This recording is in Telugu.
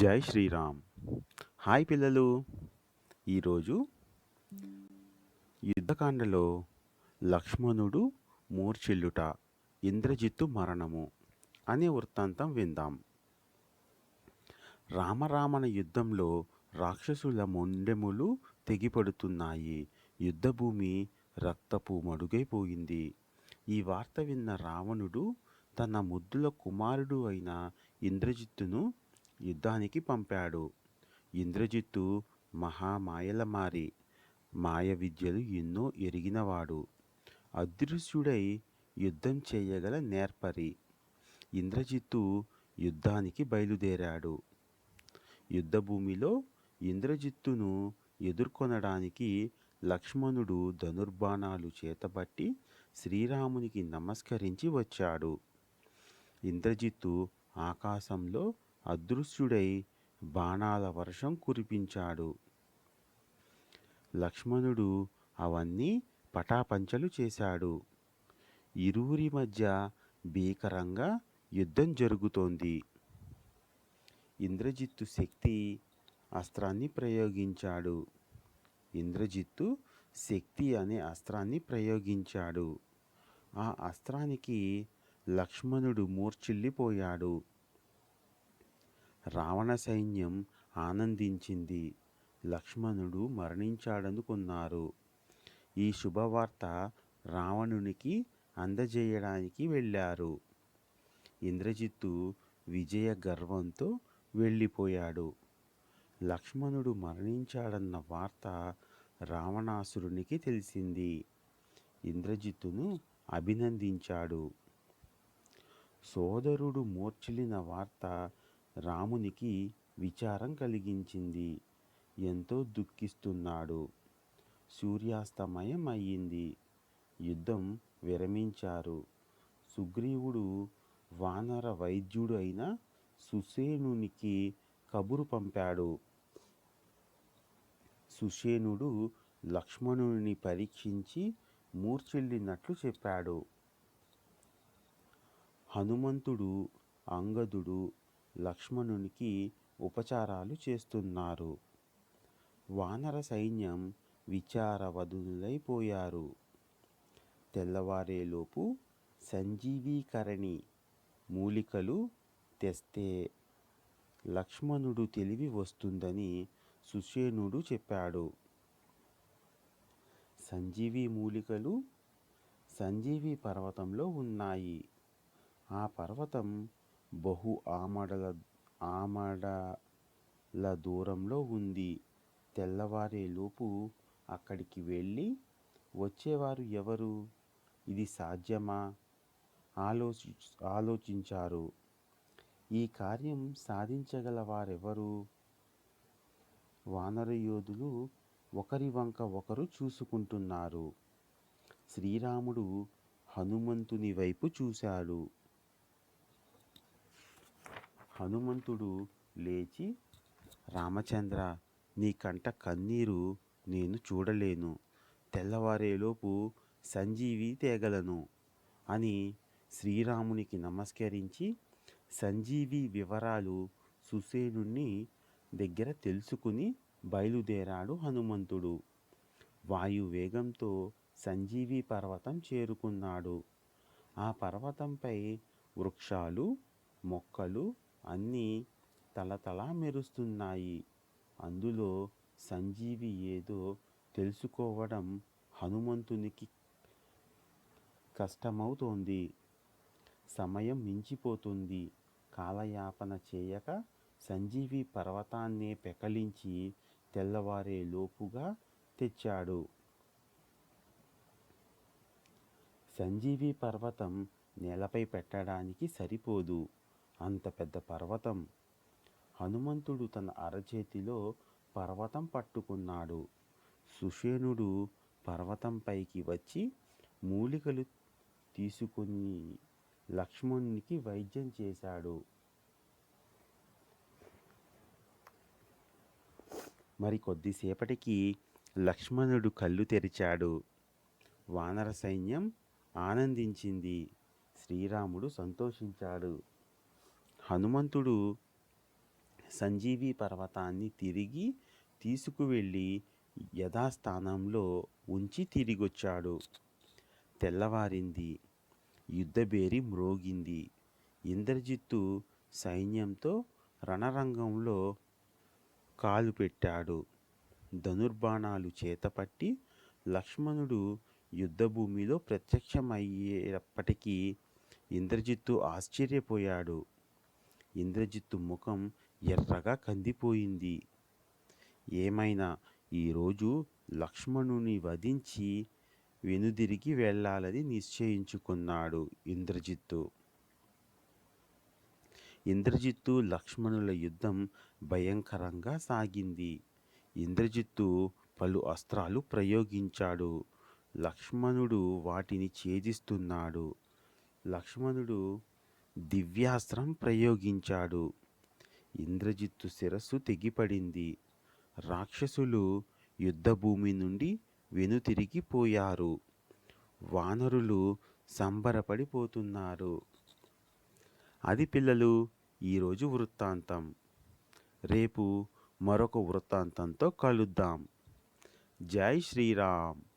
జై శ్రీరామ్. హాయ్ పిల్లలు. ఈరోజు యుద్ధకాండలో లక్ష్మణుడు మూర్ఛిల్లుట ఇంద్రజిత్తు మరణము అనే వృత్తాంతం విందాం. రామరామణ యుద్ధంలో రాక్షసుల మొండెములు తెగిపడుతున్నాయి. యుద్ధభూమి రక్తపు మడుగైపోయింది. ఈ వార్త విన్న రావణుడు తన ముద్దుల కుమారుడు అయిన ఇంద్రజిత్తును యుద్ధానికి పంపాడు. ఇంద్రజిత్తు మహామాయలమారి మాయ విద్యలు ఎన్నో ఎరిగినవాడు. అదృశ్యుడై యుద్ధం చేయగల నేర్పరి. ఇంద్రజిత్తు యుద్ధానికి బయలుదేరాడు. యుద్ధభూమిలో ఇంద్రజిత్తును ఎదుర్కొనడానికి లక్ష్మణుడు ధనుర్బాణాలు చేతబట్టి శ్రీరామునికి నమస్కరించి వచ్చాడు. ఇంద్రజిత్తు ఆకాశంలో అదృశ్యుడై బాణాల వర్షం కురిపించాడు. లక్ష్మణుడు అవన్నీ పటాపంచలు చేశాడు. ఇరువురి మధ్య భీకరంగా యుద్ధం జరుగుతోంది. ఇంద్రజిత్తు శక్తి అస్త్రాన్ని ప్రయోగించాడు. ఇంద్రజిత్తు శక్తి అనే అస్త్రాన్ని ప్రయోగించాడు. ఆ అస్త్రానికి లక్ష్మణుడు మూర్చిల్లిపోయాడు రావణ సైన్యం ఆనందించింది. లక్ష్మణుడు మరణించాడనుకున్నారు ఈ శుభవార్త రావణునికి అందజేయడానికి వెళ్ళారు. ఇంద్రజిత్తు విజయ గర్వంతో వెళ్ళిపోయాడు. లక్ష్మణుడు మరణించాడన్న వార్త రావణాసురునికి తెలిసింది. ఇంద్రజిత్తును అభినందించాడు. సోదరుడు మూర్ఛిలిన వార్త రామునికి విచారం కలిగించింది. ఎంతో దుఃఖిస్తున్నాడు. సూర్యాస్తమయం అయ్యింది యుద్ధం విరమించారు. సుగ్రీవుడు వానర వైద్యుడు అయిన సుసేనునికి కబురు పంపాడు. సుషేనుడు లక్ష్మణుని పరీక్షించి మూర్చెల్లినట్లు చెప్పాడు. హనుమంతుడు అంగదుడు లక్ష్మణునికి ఉపచారాలు చేస్తున్నారు. వానర సైన్యం విచారవధులైపోయారు తెల్లవారేలోపు సంజీవీకరణి మూలికలు తెస్తే లక్ష్మణుడు తెలివి వస్తుందని సుషేణుడు చెప్పాడు. సంజీవి మూలికలు సంజీవి పర్వతంలో ఉన్నాయి. ఆ పర్వతం బహు ఆమడల ఆమడల దూరంలో ఉంది. తెల్లవారేలోపు అక్కడికి వెళ్ళి వచ్చేవారు ఎవరు? ఇది సాధ్యమా? ఆలోచి ఆలోచించారు. ఈ కార్యం సాధించగల వారెవరు వానర యోధులు ఒకరి వంక ఒకరు చూసుకుంటున్నారు. శ్రీరాముడు హనుమంతుని వైపు చూశాడు. హనుమంతుడు లేచి రామచంద్ర నీ కంట కన్నీరు నేను చూడలేను. తెల్లవారేలోపు సంజీవి తేగలను అని శ్రీరామునికి నమస్కరించి సంజీవి వివరాలు సుసేనుని దగ్గర తెలుసుకుని బయలుదేరాడు హనుమంతుడు. వాయువేగంతో సంజీవి పర్వతం చేరుకున్నాడు. ఆ పర్వతంపై వృక్షాలు మొక్కలు అన్నీ తలతలా మెరుస్తున్నాయి. అందులో సంజీవి ఏదో తెలుసుకోవడం హనుమంతునికి కష్టమవుతోంది. సమయం మించిపోతుంది. కాలయాపన చేయక సంజీవి పర్వతాన్నే పెకలించి తెల్లవారే లోపుగా తెచ్చాడు. సంజీవి పర్వతం నేలపై పెట్టడానికి సరిపోదు. అంత పెద్ద పర్వతం. హనుమంతుడు తన అరచేతిలో పర్వతం పట్టుకున్నాడు. సుషేణుడు పర్వతంపైకి వచ్చి మూలికలు తీసుకుని లక్ష్మణునికి వైద్యం చేశాడు. మరి కొద్దిసేపటికి లక్ష్మణుడు కళ్ళు తెరిచాడు. వానర సైన్యం ఆనందించింది. శ్రీరాముడు సంతోషించాడు. హనుమంతుడు సంజీవి పర్వతాన్ని తిరిగి తీసుకువెళ్ళి యథాస్థానంలో ఉంచి తిరిగొచ్చాడు. తెల్లవారింది. యుద్ధబేరి మ్రోగింది. ఇంద్రజిత్తు సైన్యంతో రణరంగంలో కాలు పెట్టాడు. ధనుర్బాణాలు చేతపట్టి లక్ష్మణుడు యుద్ధభూమిలో ప్రత్యక్షమయ్యేటప్పటికీ ఇంద్రజిత్తు ఆశ్చర్యపోయాడు. ఇంద్రజిత్తు ముఖం ఎర్రగా కందిపోయింది. ఏమైనా ఈరోజు లక్ష్మణుని వధించి వెనుదిరిగి వెళ్ళాలని నిశ్చయించుకున్నాడు ఇంద్రజిత్తు. ఇంద్రజిత్తు లక్ష్మణుల యుద్ధం భయంకరంగా సాగింది. ఇంద్రజిత్తు పలు అస్త్రాలు ప్రయోగించాడు. లక్ష్మణుడు వాటిని ఛేదిస్తున్నాడు. లక్ష్మణుడు దివ్యాస్త్రం ప్రయోగించాడు. ఇంద్రజిత్తు శిరస్సు తెగిపడింది. రాక్షసులు యుద్ధభూమి నుండి వెనుతిరిగిపోయారు వానరులు సంబరపడిపోతున్నారు. అది పిల్లలు ఈరోజు వృత్తాంతం. రేపు మరొక వృత్తాంతంతో కలుద్దాం. జై శ్రీరామ్.